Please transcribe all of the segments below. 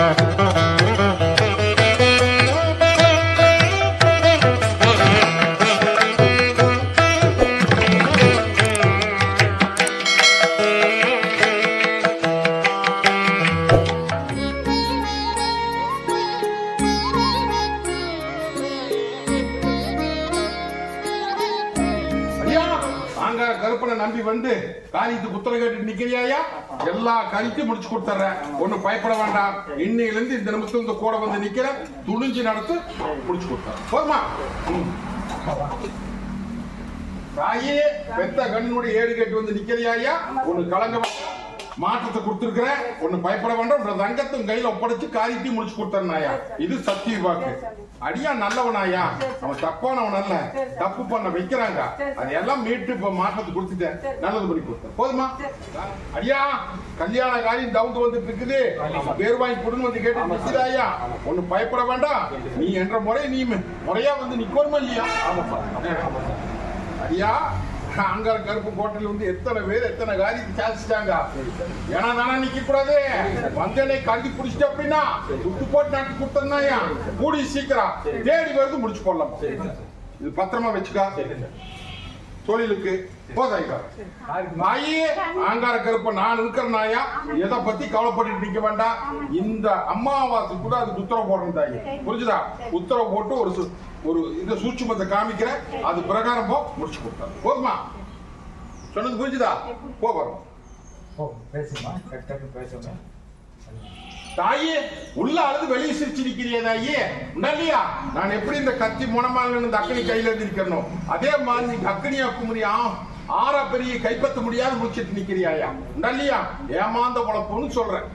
ஐயா எல்லா காரியத்தையும் முடிச்சு கொடுத்துறேன். ஒண்ணும் பயப்பட வேண்டாம். இன்னையில இருந்து இந்த நிமிஷத்துல இந்த கூட வந்து நிக்கிற துணிஞ்சு நடத்து முடிச்சு கொடுத்தேன் போதுமா? தாயே பெத்த கண்ணுடைய ஏடு கேட்டு வந்து நிக்கிறியாயா ஒண்ணு கலங்க வேண்டாம். மாற்றத்தை கொடுத்துருக்கிறேன் ஒண்ணு பயப்பட வேண்டாம். தங்கத்தும் கையில ஒப்படைச்சு காரியத்தையும் முடிச்சு கொடுத்தேன்னாயா இது சத்திய வாக்கு. அடியா நல்லவனாயா அவன் தப்பானவன் அல்ல. தப்பு பண்ண வைக்கிறாங்க. அதையெல்லாம் மீட்டு இப்ப மாற்றத்தை கொடுத்துட்டேன். நல்லது பண்ணி கொடுத்தேன். போதுமா? அடியா கல்யாண காரியம் தவுந்து வந்துட்டு இருக்குது. பேர் வாங்கி கொடுன்னு வந்து கேட்டு நிக்கிறாயா ஒண்ணு பயப்பட வேண்டாம். நீ என்ற முறை நீ முறையா வந்து நிக்கணுமா இல்லையா? ஐயா அங்க கருப்பு கோட்டையில் வந்து எத்தனை பேர் எத்தனை காரியத்தை சாதிச்சிட்டாங்க? ஏன்னா நானா நிக்க கூடாது வந்தனை கல்வி புடிச்சிட்டு அப்படின்னா துட்டு போட்டு நாட்டு கொடுத்தா கூடி சீக்கிரம். தேடி வருது முடிச்சு போடலாம் இது பத்திரமா வச்சுக்கா. தொழிலுக்கு நாயி ஆங்கார கருப்ப நான் இருக்கிற நாயா? எதை பத்தி கவலைப்பட்டு நிக்க வேண்டாம் இந்த அம்மாவாசை கூட அதுக்கு உத்தரவு போடுறேன் தாயி. புரிஞ்சுதா? உத்தரவு போட்டு ஒரு ஒரு இந்த சூட்சுமத்தை காமிக்கிறேன். அது பிரகாரம் போ முடிச்சு கொடுத்தாரு போதுமா? சொன்னது புரிஞ்சுதா? போ வரும். ஓ பேசுமா? கரெக்டாக பேசுங்க தாயே உள்ள அழுது வெளியே சிரிச்சு நிக்கிறியே தாயே. இல்லையா நான் எப்படி இந்த கத்தி முனமால இந்த அக்கனி கையில இருந்து நிக்கணும் அதே மாதிரி அக்கனியா குமரியா ஆறா பெரிய கைப்பற்ற முடியாத முடிச்சிட்டு நிக்கிறியாயா? இல்லையா ஏமாந்த உழப்புன்னு சொல்றேன்.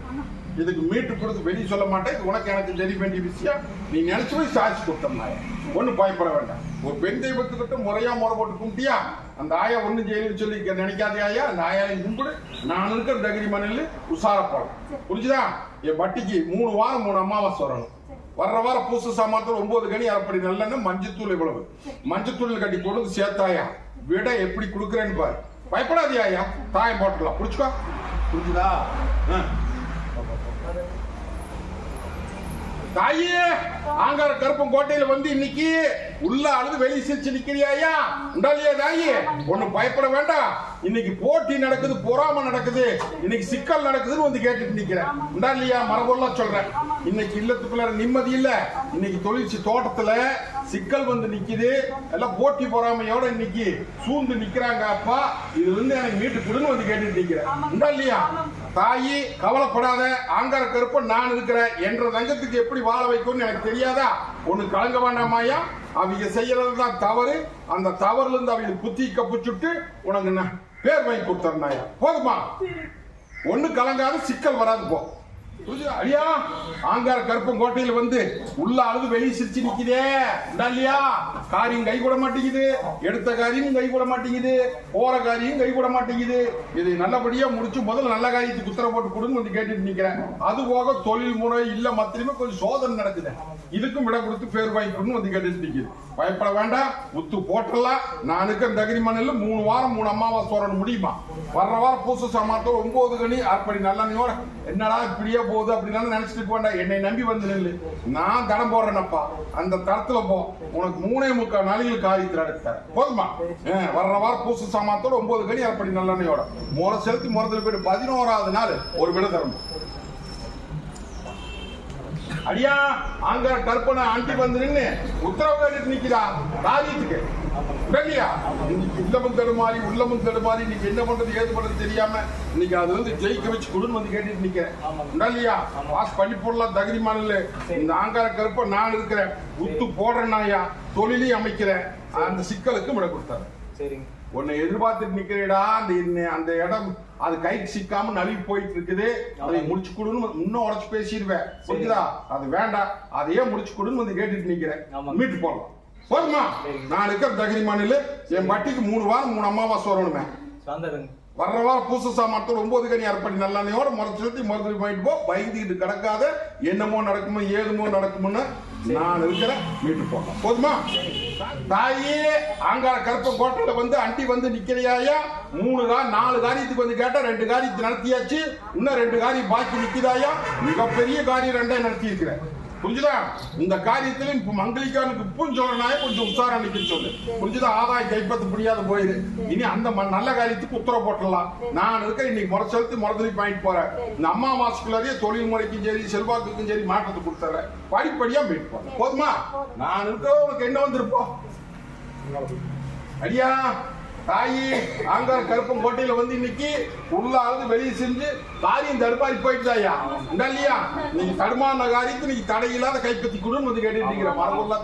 இதுக்கு மீட்டு கொடுத்து வெளியே சொல்ல மாட்டேன். உனக்கு எனக்கு தெரிய வேண்டிய விஷயம். நீ நினைச்சு போய் சாட்சி கொடுத்தோம்னாயா ஒன்னும் பயப்பட வேண்டாம். ஒரு பெண் தெய்வத்துக்கிட்ட முறையா முறை போட்டு கும்பிட்டியா? அந்த ஆயா ஒண்ணும் செய்யணும்னு சொல்லி நினைக்காதே ஆயா? அந்த ஆயாவை கும்பிடு. நான் இருக்கிற தகிரி மண்ணில் உசாரப்படும் புரிஞ்சுதா? என் பட்டிக்கு மூணு வாரம் மூணு அம்மாவாசை வரணும். வர்ற வாரம் பூச சாமானத்தில் ஒன்பது கனி அப்படி நல்லெண்ணெய் மஞ்சத்தூள் இவ்வளவு மஞ்சத்தூள் கட்டி போடுறது சேர்த்தாயா? விட எப்படி கொடுக்குறேன்னு பாரு. பயப்படாதியா ஐயா. தாயம் போட்டுக்கலாம். புடிச்சுக்கோ. புரிஞ்சுதா? ஆ. தாயே ஆங்கார கருப்பம் கோட்டையில வந்து இன்னைக்கு உள்ள அழுது வெளியே சிரிச்சு நிக்கிறியாயா உண்டாலியா தாயி? ஒண்ணு பயப்பட வேண்டாம். இன்னைக்கு போட்டி நடக்குது பொறாம நடக்குது. இன்னைக்கு சிக்கல் நடக்குதுன்னு வந்து கேட்டுட்டு நிக்கிறேன். உண்டாலியா மரபொல்லாம் சொல்றேன். இன்னைக்கு இல்லத்துக்குள்ள நிம்மதி இல்ல. இன்னைக்கு தொழிற்சி தோட்டத்துல சிக்கல் வந்து நிக்குது. எல்லாம் போட்டி பொறாமையோட இன்னைக்கு சூழ்ந்து நிக்கிறாங்க அப்பா. இதுல இருந்து எனக்கு மீட்டு கொடுன்னு வந்து கேட்டுட்டு நிக்கிறேன். உண்டா இல்லையா தாயி கவலைப்படாத ஆங்கார கருப்ப நான் இருக்கிறேன் என்ற தங்கத்துக்கு எப்படி வாழ வைக்கும்னு எனக்கு தெரியாதா? ஒண்ணு கலங்க வேண்டாமாயா அவங்க செய்யறது தான் தவறு. அந்த தவறுல இருந்து அவங்க புத்தி கப்புச்சுட்டு உனக்கு நான் பேர் வாங்கி கொடுத்துறேன்னாயா போதுமா? ஒண்ணு கலங்காத சிக்கல் வராது போ. ஐயா ஆங்கார கருப்பம் கோட்டையில வந்து உள்ள அழுது வெளியே சிரிச்சு நிக்குதே. இல்லையா? காரியம் கை கூட மாட்டேங்குது. எடுத்த காரியம் கை கூட மாட்டேங்குது. போற காரியம் கை கூட மாட்டேங்குது. இது நல்லபடியா முடிச்சு முதல்ல நல்ல காரியத்துக்கு உத்தரவு போட்டு கொடுன்னு வந்து கேட்டுட்டு நிக்கிறேன். அது போக தொழில் முறை இல்ல மத்தியுமே கொஞ்சம் சோதனை நடக்குது. இதுக்கும் விட கொடுத்து பேர் வாங்கிக்கணும்னு வந்து கேட்டுட்டு நிக்குது பயப்பட வேண்டாம். உத்து போட்டலாம். நானுக்கு அந்த தகிரி மூணு வாரம் மூணு அம்மாவாசை வரணும் முடியுமா? வர்ற வாரம் பூச சமாத்தம் ஒன்பது கனி அப்படி நல்லெண்ணையோட. என்னடா இப்படியே போகுது அப்படின்னு நினைச்சிட்டு போண்டா என்னை நம்பி வந்து நில்லு. நான் தடம் போடுறேனப்பா. அந்த தரத்துல போ. உனக்கு மூணே முக்கால் நாளைக்கு காரியத்தில் எடுத்தார் போதுமா? வர்ற வாரம் பூச சாமாத்தோட ஒன்பது கடி அப்படி நல்லெண்ணையோட. முறை செலுத்தி முறத்தில் போயிட்டு பதினோராவது நாள் ஒரு விட தரணும். அடியா அங்க கற்பனை அண்டி வந்து நின்று உத்தரவு கேட்டுட்டு நிக்கிறா. காரியத்துக்கு இல்லையா இல்லமும் தடுமாறி உள்ளமும் தடுமாறி இன்னைக்கு என்ன பண்றது ஏது பண்றது தெரியாம இன்னைக்கு அது வந்து ஜெயிக்க வச்சு கொடுன்னு வந்து கேட்டுட்டு நிக்கிறேன் இல்லையா பாஸ் பண்ணி போடலாம் தகுதி மாநில. இந்த ஆங்கார கருப்ப நான் இருக்கிறேன். உத்து போடுறேன் ஐயா தொழிலையும் அமைக்கிறேன். அந்த சிக்கலுக்கு விட கொடுத்தாரு. சரிங்க. உன்னை எதிர்பார்த்துட்டு நிக்கிறேடா அந்த அந்த இடம் அது கைக்கு சிக்காம நழுவி போயிட்டு இருக்குது. அதை முடிச்சு கொடுன்னு இன்னும் உடச்சு பேசிடுவேன். புரியுதா அது வேண்டாம். அதையே முடிச்சு கொடுன்னு வந்து கேட்டுட்டு நிக்கிறேன். மீட்டு போடலாம். போதுமா. நான் இருக்கிற தகுதி மாநில என் பட்டிக்கு மூணு வாரம் மூணு அமாவாசை வரணுமே வர்ற வாரம் பூச சாமான்கள் ஒன்பது கனி அரைப்படி நல்லெண்ணையோட முறைச்சு சுத்தி மருந்து வாங்கிட்டு போ. பயந்துக்கிட்டு கிடக்காத என்னமோ நடக்குமோ ஏதுமோ நடக்கும்னு நான் இருக்கிறேன் மீட்டு போகலாம். போதுமா? தாயே ஆங்கார கருப்ப கோட்டையில வந்து அண்டி வந்து நிக்கிறியாயா? மூணு கா நாலு காரியத்துக்கு வந்து கேட்டா ரெண்டு காரியத்தை நடத்தியாச்சு. இன்னும் ரெண்டு காரியம் பாக்கி நிக்குதாயா? மிகப்பெரிய காரியம் ரெண்டே நடத்தி இருக்கிறேன் புரிஞ்சுதா? இந்த காரியத்துல இப்ப மங்களிக்கானுக்கு இப்பவும் கொஞ்சம் உஷாரா சொல்லு. புரிஞ்சுதா? ஆதாயம் கைப்பற்ற முடியாத போயிரு. இனி அந்த ம- நல்ல காரியத்துக்கு உத்தரவு போட்டுடலாம். நான் இருக்க இன்னைக்கு முறை செலுத்தி முறதலி பாயிண்ட் போறேன். இந்த அம்மா மாசுக்குள்ளாரியே தொழில் முறைக்கும் சரி செல்வாக்குக்கும் சரி மாற்றத்தை கொடுத்துறேன். படிப்படியா மீட் போறேன் போதுமா? நான் இருக்க உனக்கு என்ன வந்திருப்போம் அடியா? தாயி ஆங்கார கருப்பம் கோட்டையில வந்து இன்னைக்கு உள்ளாவது வெளியே செஞ்சு தாரியும் தடுப்பாரி போயிட்டுதாயா உண்டா இல்லையா? நீங்க தடுமான காரியத்தை நீங்க தடையில்லாத கைப்பற்றி கொடுன்னு வந்து கேட்டுட்டு இருக்கிற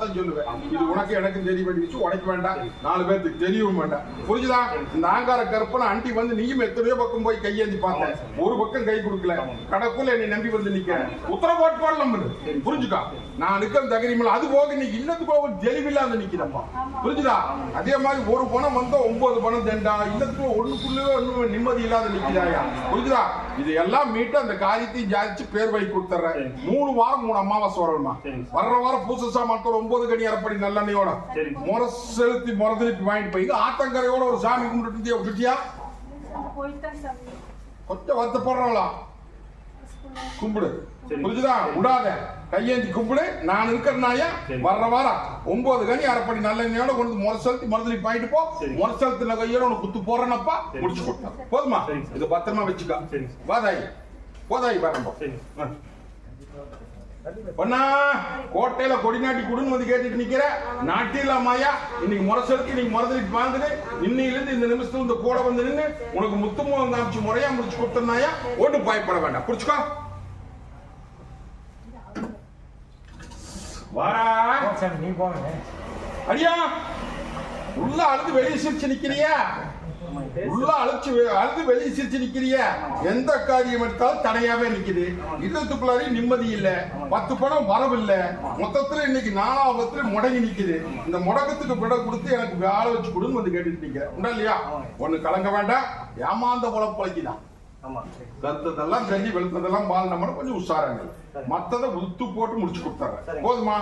தான் சொல்லுவேன். இது உனக்கு எனக்கு தெரிய வேண்டியது உடைக்க வேண்டாம். நாலு பேருக்கு தெரியவும் வேண்டாம். புரிஞ்சுதா? இந்த ஆங்கார கருப்பனை அண்டி வந்து நீயும் எத்தனையோ பக்கம் போய் கையேந்தி பார்த்தேன். ஒரு பக்கம் கை கொடுக்கல. கடக்குள்ள என்னை நம்பி வந்து நிக்கிறேன். உத்தரவு போட்டு புரிஞ்சுக்கா? நான் நிக்கிற தகரிமல் அது போக இன்னைக்கு இல்லத்துக்கு போக தெளிவில்லாத நிக்கிறப்பா புரிஞ்சுதா? அதே மாதிரி ஒரு பணம் வந்தா ஒன்பது பணம் தெண்டா இல்லத்துக்கு ஒண்ணுக்குள்ளே ஒண்ணும் நிம்மதி இல்லாத நிக்கிறாயா? புரிஞ்சுதா? இது எல்லாம் மீட்டு அந்த காரியத்தையும் ஜாதிச்சு பேர் வழி கொடுத்துறேன் மூணு வாரம் மூணு அமாவாசை வரணுமா. வர்ற வாரம் பூச சாமான்கள் ஒன்பது கனி அரைப்படி நல்லெண்ணையோட. முறை செலுத்தி முறதலிட்டு வாங்கிட்டு போய் ஆத்தங்கரையோட ஒரு சாமி கும்பிட்டு விட்டுட்டியா? கொஞ்சம் வருத்தப்படுறவளா? கும்பிடு. புரிஞ்சுதா? விடாத. கையேந்தி கும்பிடு. நான் இருக்கிறனாயா. வர்ற வாரம் ஒன்பது கனி அரைப்படி நல்லெண்ணெயோட கொண்டு முறை செலுத்தி மருதலி பாயிட்டு போ. சரி. முறை செலுத்தின கையோட உனக்கு குத்து போறேனப்பா. முடிச்சு கொடுத்தேன் போதுமா. இது பத்திரமா வச்சுக்கா. வாதாயி போதாயி வரம்போ பொண்ணா கோட்டையில கொடிநாட்டி குடுன்னு வந்து கேட்டுட்டு நிக்கிற? நாட்டில மாயா இன்னைக்கு முறை செலுத்தி இன்னைக்கு முறதலிட்டு வாங்குது. இன்னையில இருந்து இந்த நிமிஷத்துல இந்த கூட வந்து நின்னு உனக்கு முத்துமுகம் காமிச்சு முறையா முடிச்சு கொடுத்தனாயா ஒன்றும் பயப்பட வேண்டாம். புடிச்சுக்கோ வாரா சாமி நீ போங்க அடியா உள்ள அழுது வெளியே சிரிச்சு நிக்கிறியா? உள்ள அழைச்சு அழுது வெளியே சிரிச்சு நிக்கிறிய? எந்த காரியம் எடுத்தாலும் தடையாவே நிக்குது. இல்லத்துக்குள்ளாரி நிம்மதி இல்ல. பத்து பணம் வரவில்லை மொத்தத்துல இன்னைக்கு நாலாவத்துல முடங்கி நிக்குது. இந்த முடக்கத்துக்கு விட கொடுத்து எனக்கு வேலை வச்சு கொடுன்னு வந்து கேட்டுட்டு நிக்கிறேன் உண்டா இல்லையா? ஒண்ணு கலங்க வேண்டாம். ஏமாந்த உழப்பு பழக்கிதான் ஆமா. கருத்ததெல்லாம் தெரிஞ்சு வெளுத்ததெல்லாம் பால் நம்ம கொஞ்சம் உஷாராங்க. மத்தத உத்து போட்டு முடிச்சு கொடுத்தாங்க. போதுமா.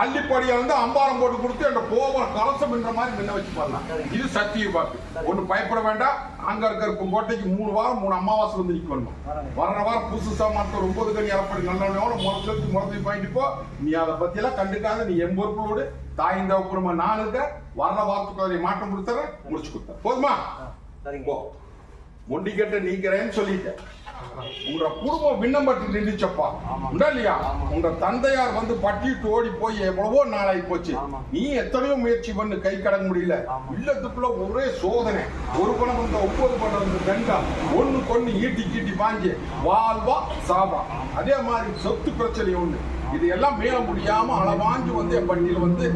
அள்ளிப்படியா வந்து அம்பாரம் போட்டு கொடுத்து அந்த கோபுரம் கலசம் என்ற மாதிரி நின்ன வச்சு பண்ணலாம். இது சத்திய பாக்கு ஒண்ணு பயப்பட வேண்டாம். அங்க இருக்க கோட்டைக்கு மூணு வாரம் மூணு அமாவாசை வந்து நிக்கணும். வர்ற வாரம் புதுசு சாமான்கள் ஒன்பது கனி அறப்படி நல்லவனோட முறைச்சு முறைச்சி பாயிட்டு போ. நீ அதை பத்தி எல்லாம் கண்டுக்காத நீ என் பொறுப்போடு தாய்ந்த அப்புறமா நான் இருக்க. வர்ற வாரத்துக்கு அதை மாற்றம் கொடுத்துறேன் முடிச்சு கொடுத்தேன் போதுமா? போ. மொண்டிக்கட்ட நீக்கிறேன்னு சொல்லிட்டேன். உங்க குடும்பம் விண்ணப்பட்டு நின்றுச்சப்பா. உண்டா இல்லையா. உங்க தந்தையார் வந்து பட்டிட்டு ஓடி போய் எவ்வளவோ நாளாகி போச்சு. நீ எத்தனையோ முயற்சி பண்ணு கை கடங்க முடியல. இல்லத்துக்குள்ள ஒரே சோதனை. ஒரு பணம் வந்த ஒன்பது பணம் வந்து ரெண்டா? ஒண்ணு கொண்டு ஈட்டி கீட்டி பாஞ்சு வாழ்வா சாவா. அதே மாதிரி சொத்து பிரச்சனை ஒண்ணு. இது எல்லாம் மேல முடியாம அளவாஞ்சு வந்து என் பட்டியல வந்து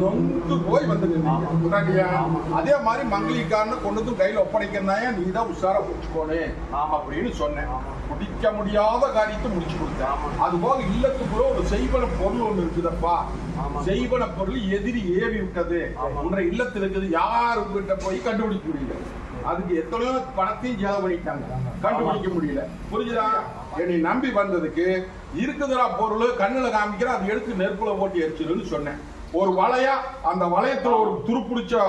நொந்து போய் வந்து இல்லையா? அதே மாதிரி மங்களிக்காரனை கொண்டு வந்து கையில ஒப்படைக்கிறனாயா நீ தான் உஷாரா பிடிச்சுக்கோனே ஆமா. அப்படின்னு சொன்னேன் முடிக்க முடியாத காரியத்தை முடிச்சு கொடுத்தேன். அது போக இல்லத்துக்குள்ள ஒரு செய்வன பொருள் ஒண்ணு இருக்குதப்பா. செய்வன பொருள் எதிரி ஏவி விட்டது. உன்ற இல்லத்துல இருக்குது யாருக்கிட்ட போய் கண்டுபிடிக்க முடியல அதுக்கு எத்தனையோ பணத்தையும் செலவு பண்ணிட்டாங்க. கண்டுபிடிக்க முடியல. புரிஞ்சுதா? என்னை நம்பி வந்ததுக்கு இருக்குதுடா பொருள் கண்ணுல காமிக்கிற அதை எடுத்து நெருப்புல போட்டு எரிச்சிருன்னு சொன்னேன். ஒரு வளையா அந்த வளையத்துல ஒரு துருப்பிடிச்ச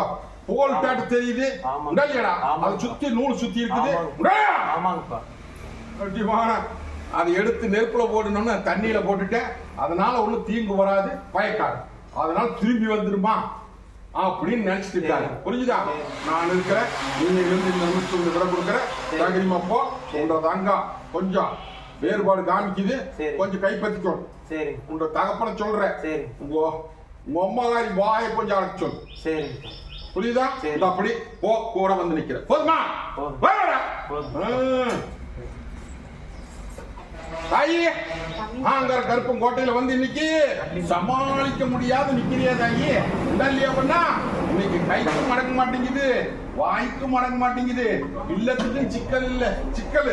போல் டாட்டு தெரியுது? ஆமா. அதை சுத்தி நூல் சுத்தி இருக்குது. கண்டிப்பான அதை எடுத்து நெருப்புல போடணும்னு தண்ணியில போட்டுட்டேன். அதனால ஒண்ணும் தீங்கு வராது. பயக்காது. அதனால திரும்பி வந்துருமா? அப்படின்னு நினைச்சிட்டு இருக்காங்க புரிஞ்சுதா? நான் இருக்கிறேன் நீங்க இருந்து இந்த நிமிஷம் விட கொடுக்குறேன் தகரிமா போ உன்ற தங்கா கொஞ்சம் வேறுபாடு காமிக்குது. சரி. கொஞ்சம் கைப்பற்றிக்கோ சரிங்க உன்ற தகப்பனை சொல்றேன் சரி. உங்க உங்க அம்மாவாரி வாயை கொஞ்சம் அழைச்சு சொல்லு புரியுதா? சரி. இந்த அப்படி போ கூட வந்து நிக்கிறேன் போதுமா? போதும். தாயி ஆங்கர கருப்பம் கோட்டையில வந்து இன்னைக்கு சமாளிக்க முடியாத நிக்கிறியா தாயி. இல்லையா பண்ணா? இன்னைக்கு கைக்கு மடங்க மாட்டேங்குது வாய்க்கு மடங்க மாட்டேங்குது. இல்லத்துக்கும் சிக்கல் இல்ல சிக்கல்.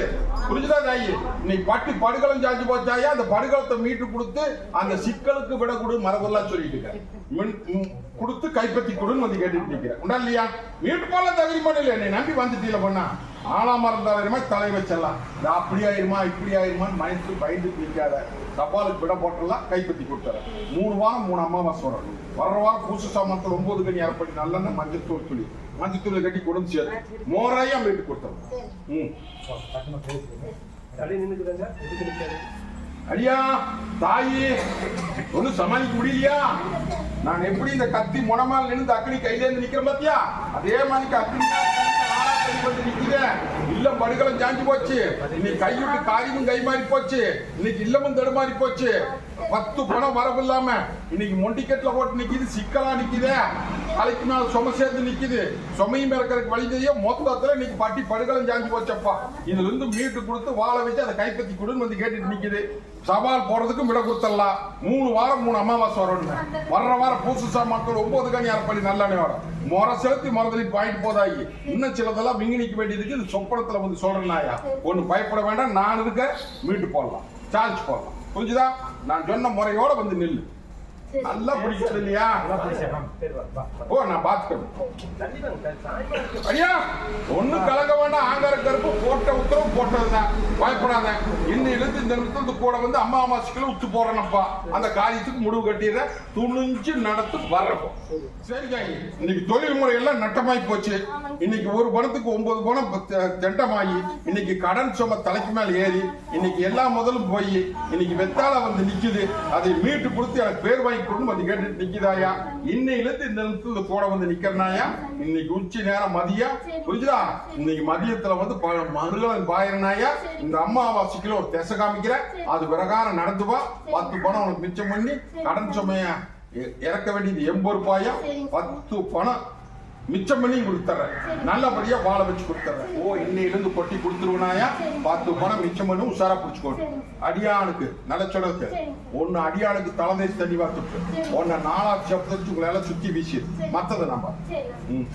புரிஞ்சுதா தாயி? இன்னைக்கு பட்டி படுகளம் சாஞ்சு போச்சாயா? அந்த படுகளத்தை மீட்டு கொடுத்து அந்த சிக்கலுக்கு விட கொடு மரபெல்லாம் சொல்லிட்டு இருக்க கொடுத்து கைப்பற்றி கொடுன்னு வந்து கேட்டுட்டு இருக்கிறேன் உண்டா இல்லையா? மீட்டு போல தகுதி பண்ணல என்னை நம்பி வந்துட்டீல பண்ணா? ஆனாம இருந்தாலுமே தலை வச்சிடலாம் இது அப்படி ஆயிருமா இப்படி ஆயிருமான்னு மனசு பயந்து நிற்காத தபாலுக்கு விட போட்டுடலாம் கைப்பற்றி கொடுத்துறேன். மூணு வாரம் மூணு அமாவாசை வரும். வர்ற வாரம் பூச சாமத்தில் ஒன்பது கனி அரைப்படி நல்லெண்ணெய் மஞ்சள் தூள். துளி மஞ்சள் தூளை கட்டி கொண்டு சேரு மோராயா வீட்டு கொடுத்துறோம் ம். தள்ளி நின்னுக்குதாங்க எதுக்கு நிக்காது அடியா தாயி ஒன்னும் சமாளிக்க முடியலையா? நான் எப்படி இந்த கத்தி முனமால் நின்று அக்னி கையில இருந்து நிக்கிறேன் பாத்தியா? அதே மாதிரி அக்னி வந்து நிக்குது. இல்லம் படுகலம் சாஞ்சு போச்சு. இன்னைக்கு கையுட்டு காரியமும் கை மாறி போச்சு. இன்னைக்கு இல்லமும் தடுமாறி போச்சு. பத்து பணம் வரவு இல்லாம இன்னைக்கு மொண்டிக்கட்டுல போட்டு நிக்குது சிக்கலா நிக்குது. தலைக்கு மேல சும சேர்ந்து நிக்குது. சுமையும் இருக்கிறதுக்கு வழி தெரிய மொத்தத்துல இன்னைக்கு பட்டி படுகளும் சாஞ்சு போச்சப்பா. இதுல இருந்து மீட்டு கொடுத்து வாழ வச்சு அதை கைப்பற்றி கொடுன்னு வந்து கேட்டுட்டு நிக்குது. சவால் போறதுக்கும் விட கொடுத்துடலாம். மூணு வாரம் மூணு அமாவாசை வரணும் வர்ற வாரம் பூசு மக்கள் ஒன்பது கணி அரைப்படி நல்லெண்ணெய் வரும். முறை செலுத்தி மரதலி வாங்கிட்டு போதாகி இன்னும் சிலதெல்லாம் விங்கி நிக்க வேண்டியதுக்கு இது சொப்பனத்துல வந்து சொல்றேன்னாயா ஒன்னு பயப்பட வேண்டாம். நான் இருக்க மீட்டு போடலாம். சார்ஜ் போடலாம். புரிஞ்சுதா? நான் சொன்ன முறையோட வந்து நில்லு. நல்லா பிடிக்கிறது இல்லையா. ஓ நான் பாத்துக்கிறேன் ஐயா ஒண்ணு கலங்க வேண்டாம் ஆங்கார கருப்பு போட்ட உத்தரவு போட்டதுதான். பயப்படாத. இன்னிலிருந்து இந்த நிமிஷத்து கூட வந்து அம்மா அமாவாசைக்குள்ள உத்து போறேனப்பா அந்த காரியத்துக்கு முடிவு கட்டிடுற துணிஞ்சு நடத்து வர்றப்போ. சரி ஜாயி இன்னைக்கு தொழில் முறையெல்லாம் நட்டமாயி போச்சு. இன்னைக்கு ஒரு பணத்துக்கு ஒன்பது பணம் தெ- தெண்டமாயி இன்னைக்கு கடன் சும தலைக்கு மேல ஏறி இன்னைக்கு எல்லா முதலும் போய் இன்னைக்கு வெத்தால வந்து நிக்குது. அதை மீட்டு கொடுத்து எனக்கு பேர் வாங்கி கொண்டு வந்து கேட்டுட்டு நிக்குதாயா? இன்னையிலிருந்து இந்த நிமிஷத்துல கூட வந்து நிக்கிறனாயா? இன்னைக்கு உச்சி நேரம் மதியம் புரிஞ்சுதா? இன்னைக்கு மதியத்துல வந்து ப- பாயிரனாயா இந்த அம்மாவாசைக்குள்ள ஒரு திசை காமிக்கிற? அது பிரகாரம் நடந்துவா? பத்து பணம் உனக்கு மிச்சம் பண்ணி கடன் சுமைய இறக்க வேண்டியது எண்பது ரூபாயா? பத்து பணம் மிச்சம் பண்ணி கொடுத்துறேன். நல்லபடியா வாழ வச்சு கொடுத்துறேன். ஓ இன்னையிலிருந்து கொட்டி கொடுத்துருவனாயா? பத்து பணம் மிச்சம் பண்ணி உஷாரா பிடிச்சுக்கோணும் அடியானுக்கு நல்ல சொல்லுக்கு ஒன்னு அடியானுக்கு தலைதை தண்ணி வாத்துட்டு ஒன்னு நாலா சப்தத்து உங்களால சுத்தி வீசி. மத்ததை நம்ம ம்.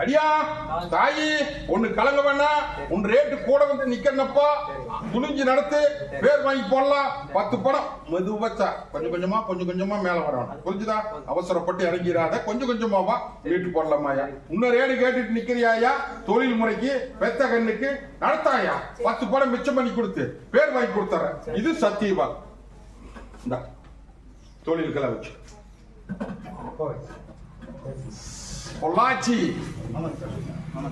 அடியா தாயி ஒன்னு கலங்க வேணாம். உன் ரேட்டு கூட வந்து நிக்கிறனப்பா. துணிஞ்சு நடத்து பேர் வாங்கி போடலாம். பத்து பணம் மெதுவச்சா கொஞ்சம் கொஞ்சமா கொஞ்சம் கொஞ்சமா மேல வரணும். புரிஞ்சுதா? அவசரப்பட்டு இறங்கிறாத கொஞ்சம் கொஞ்சமா வா. ரேட்டு போடலாமாயா இன்னும் ரேடு கேட்டுட்டு நிக்கிறியாயா தொழில் முறைக்கு பெத்த கண்ணுக்கு நடத்தாயா பத்து படம் மிச்சம் பண்ணி கொடுத்து பேர் வாங்கி கொடுத்துறேன். இது சத்தியவா இந்த தொழில்களை வச்சு. பொள்ளாச்சி.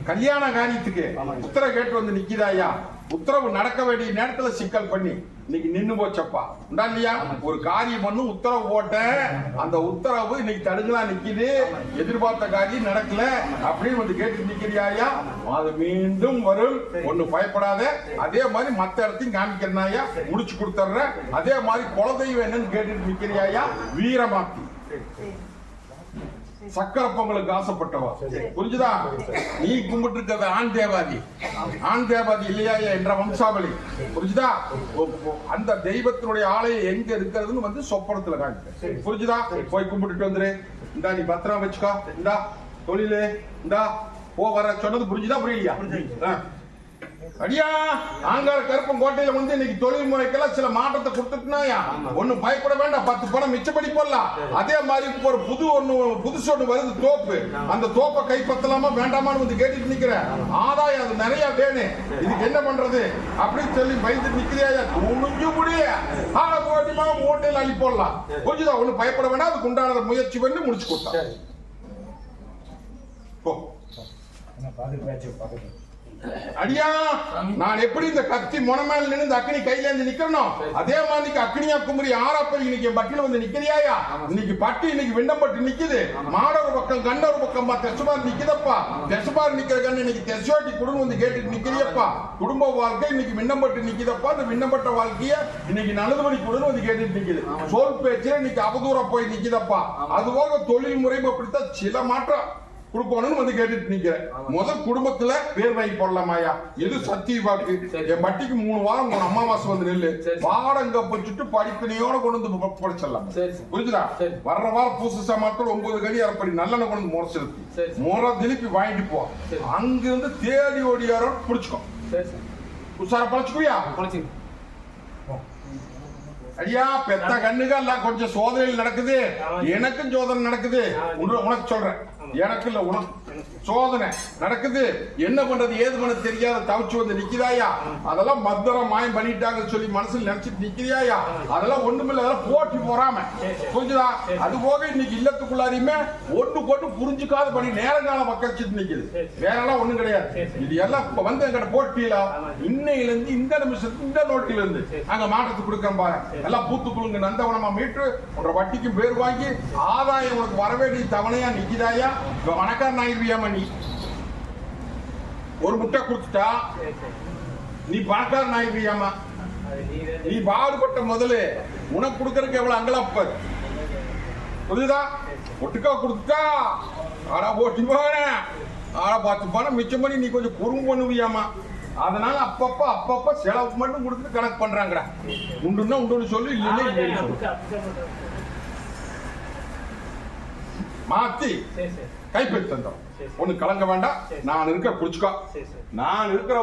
கல்யாண காரியத்துக்கு உத்தரவு கேட்டு வந்து நிக்குதாயா உத்தரவு நடக்க வேண்டிய நேரத்துல சிக்கல் பண்ணி. இன்னைக்கு நின்னு போச்சப்பா. உண்டா இல்லையா? ஒரு காரியம் பண்ணு உத்தரவு போட்டேன். அந்த உத்தரவு இன்னைக்கு தடுங்களா நிக்குது. எதிர்பார்த்த காரியம் நடக்கல. அப்படின்னு வந்து கேட்டு நிக்கிறியாயா அது மீண்டும் வரும். ஒண்ணு பயப்படாத. அதே மாதிரி மத்த இடத்தையும் காமிக்கிறனாயா முடிச்சு கொடுத்துட்றேன் அதே மாதிரி குலதெய்வம் என்னன்னு கேட்டுட்டு நிக்கிறியாயா வீரமாக்கி. சக்கரை பொங்கலுக்கு ஆசைப்பட்டவா? புரிஞ்சுதா? நீ கும்பிட்டு இருக்கிறது ஆண் தேவாதி. ஆண் தேவாதி இல்லையா என்ற வம்சாவளி. புரிஞ்சுதா? அந்த தெய்வத்தினுடைய ஆலயம் எங்க இருக்கிறதுன்னு வந்து சொப்பனத்துல காமிக்க புரிஞ்சுதா? போய் கும்பிட்டுட்டு வந்துரு. இந்தா நீ பத்திரம் வச்சுக்கோ. இந்தா தொழிலு. இந்தா போ வர சொன்னது புரிஞ்சுதா புரியலையா. அடியா ஆங்கார கருப்பம் கோட்டையில வந்து இன்னைக்கு தொழில் முறைக்கெல்லாம் சில மாற்றத்தை கொடுத்துட்டுனாயா? ஒண்ணும் பயப்பட வேண்டாம். பத்து பணம் மிச்சப்படி போடலாம். அதே மாதிரி இப்ப ஒரு புது ஒண்ணு புதுசு ஒண்ணு வருது தோப்பு. அந்த தோப்பை கைப்பற்றலாமா வேண்டாமான்னு வந்து கேட்டுட்டு நிக்கிறேன். ஆதாயம் அது நிறைய வேணும் இதுக்கு என்ன பண்றது? அப்படின்னு சொல்லி பயந்து நிக்கிறியா துணிஞ்சு முடிய ஆட போட்டிமா மூட்டையில அள்ளி போடலாம். கொஞ்சம் ஒண்ணு பயப்பட வேண்டாம். அதுக்கு உண்டானதை முயற்சி பண்ணி முடிச்சு கொடுத்தா. போ. பேச்சு பார்த்துட்டு அடியா நான் எப்படி இந்த கத்தி முனமேல நின்று அக்னி கையில இருந்து நிக்கணும் அதே மாதிரி அக்னியா குமரி ஆறாப்ப இன்னைக்கு பட்டியல வந்து நிக்கிறியாயா? இன்னைக்கு பட்டி இன்னைக்கு விண்டம்பட்டு நிக்குது. மாடொரு பக்கம் கண்டொரு பக்கம் தெசபார் நிக்குதப்பா. தெசபார் நிக்கிற கண்ணு இன்னைக்கு தெசோட்டி குடும்பம் வந்து கேட்டுட்டு நிக்கிறியப்பா. குடும்ப வாழ்க்கை இன்னைக்கு விண்ணப்பட்டு நிக்குதப்பா. இந்த விண்ணப்பட்ட வாழ்க்கைய இன்னைக்கு நல்லதுபடி குடுன்னு வந்து கேட்டுட்டு நிக்குது. சோல் பேச்சுல இன்னைக்கு அவதூறம் போய் நிக்குதப்பா. அது போக தொழில் முறையும் அப்படித்தான் சில மாற்றம். கொடுக்கணும்னு வந்து கேட்டுட்டு நிக்கிறேன் முதல் குடும்பத்துல பேர் வாங்கி போடலாமாயா எது சத்திய வாக்கு? என் பட்டிக்கு மூணு வாரம் மூணு அமாவாசை வந்து நெல்லு. சரி. பாடங்க வச்சுட்டு படிப்பினையோட கொண்டு வந்து படிச்சிடலாம். புரிஞ்சுதா. வர்ற வாரம் பூசு சாமான்கள் ஒன்பது கடி அரைப்படி நல்லெண்ணெய் கொண்டு வந்து முறை சரி, செலுத்தி சரி. முறை திருப்பி வாங்கிட்டு போ. அங்கிருந்து தேடி ஓடியாரோட பிடிச்சுக்கோ. உஷார பழச்சுக்குவியா குழச்சிங்க ஐயா பெத்த கண்ணுக எல்லாம் கொஞ்சம் சோதனைகள் நடக்குது. எனக்கும் சோதனை நடக்குது. உனக்கு சொல்றேன். எனக்கு இல்ல உனக்கு சோதனை நடக்குது. என்ன பண்றது ஏது பண்ண தெரியாத தவிச்சு வந்து நிக்கிறாயா அதெல்லாம் மத்திரம் மாயம் பண்ணிட்டாங்கன்னு சொல்லி மனசுல நினைச்சிட்டு நிக்கிறியாயா அதெல்லாம் ஒண்ணுமில்ல அதெல்லாம் போட்டி போறாம. புரிஞ்சுதா? அது போக இன்னைக்கு இல்லத்துக்குள்ளாரையுமே ஒண்ணு கொண்டு புரிஞ்சுக்காத பண்ணி நேரங்காலம் மக்கச்சிட்டு நிக்குது. வேற எல்லாம் ஒண்ணும் கிடையாது. இது எல்லாம் இப்ப வந்து எங்கிட்ட போட்டியில? இன்னையில இருந்து இந்த நிமிஷத்துக்கு இந்த நோட்டில இருந்து அங்க மாற்றத்துக்கு கொடுக்கறேன் பாரு எல்லாம் பூத்து குழுங்க நந்தவனமா மீட்டு உன்ற வட்டிக்கும் பேர் வாங்கி ஆதாயம் உனக்கு வரவேண்டிய தவணையா நிக்கிறாயா பணக்காரன் வணக்கம் ஆயிருவியாமா நீ ஒரு முட்டை கொடுத்துட்டா நீ பணக்காரன் ஆயிருவியாமா நீ பாடுபட்ட முதல்ல உனக்கு கொடுக்கறதுக்கு எவ்வளவு அங்கலாப்பாரு புரியுதா ஒட்டுக்கா கொடுத்துட்டா ஆனா போட்டி போறேன் ஆனா பத்து பணம் மிச்சம் பண்ணி நீ கொஞ்சம் குறும்பு பண்ணுவியாமா அதனால அப்பப்ப அப்பப்ப செலவு மட்டும் கொடுத்துட்டு கணக்கு பண்றாங்கடா. உண்டுன்னா உண்டுன்னு சொல்லு இல்லைன்னா இல்லைன்னு மாத்தி சரி சரி. கைப்பற்றி தந்தோம். ஒண்ணு கலங்க வேண்டாம். நான் இருக்க குடிச்சுக்கோ. நான் இருக்கிற